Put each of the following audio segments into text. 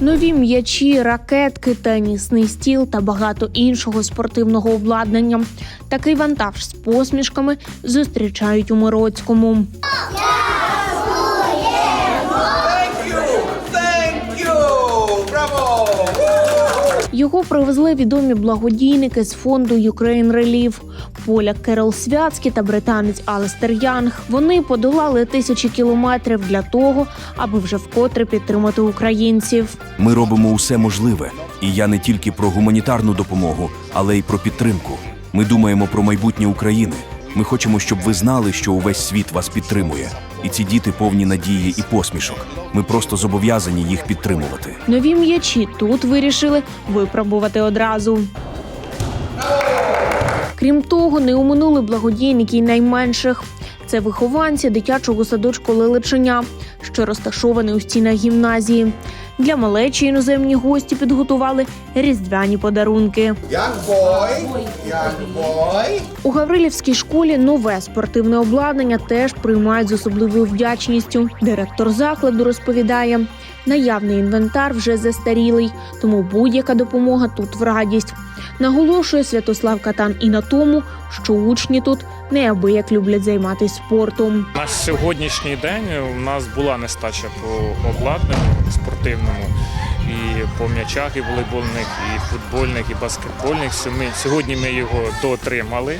Нові м'ячі, ракетки, тенісний стіл та багато іншого спортивного обладнання. Такий вантаж з посмішками зустрічають у Мироцькому. Його привезли відомі благодійники з фонду Ukraine Relief. Поляк Керол Святський та британець Алестер Янг. Вони подолали тисячі кілометрів для того, аби вже вкотре підтримати українців. Ми робимо усе можливе, і я не тільки про гуманітарну допомогу, але й про підтримку. Ми думаємо про майбутнє України. Ми хочемо, щоб ви знали, що увесь світ вас підтримує. І ці діти повні надії і посмішок. Ми просто зобов'язані їх підтримувати. Нові м'ячі тут вирішили випробувати одразу. Крім того, не уминули благодійники найменших. Це вихованці дитячого садочку Лиличиня, що розташований у стінах гімназії. Для малечі іноземні гості підготували різдвяні подарунки. У Гаврилівській школі нове спортивне обладнання теж приймають з особливою вдячністю. Директор закладу розповідає, наявний інвентар вже застарілий, тому будь-яка допомога тут в радість. Наголошує Святослав Катан і на тому, що учні тут неабияк люблять займатися спортом. На сьогоднішній день у нас була нестача по обладнанню спортивному і по м'ячах, і волейбольних, і футбольних, і баскетбольних. Сьогодні- Сьогодні ми його дотримали.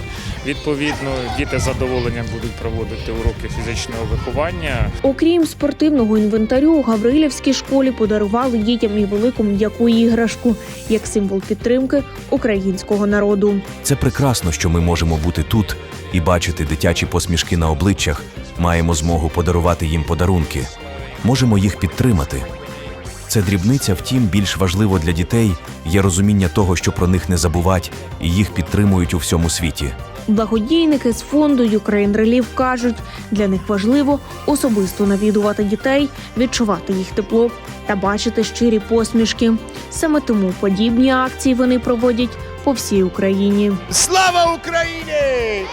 Відповідно, діти з задоволенням будуть проводити уроки фізичного виховання. Окрім спортивного інвентарю, у Гаврилівській школі подарували дітям і велику м'яку іграшку як символ підтримки українського народу. Це прекрасно, що ми можемо бути тут і бачити дитячі посмішки на обличчях. Маємо змогу подарувати їм подарунки. Можемо їх підтримати. Це дрібниця, втім, більш важливо для дітей є розуміння того, що про них не забувать, і їх підтримують у всьому світі. Благодійники з фонду Ukraine Relief кажуть, для них важливо особисто навідувати дітей, відчувати їх тепло та бачити щирі посмішки. Саме тому подібні акції вони проводять по всій Україні. Слава Україні!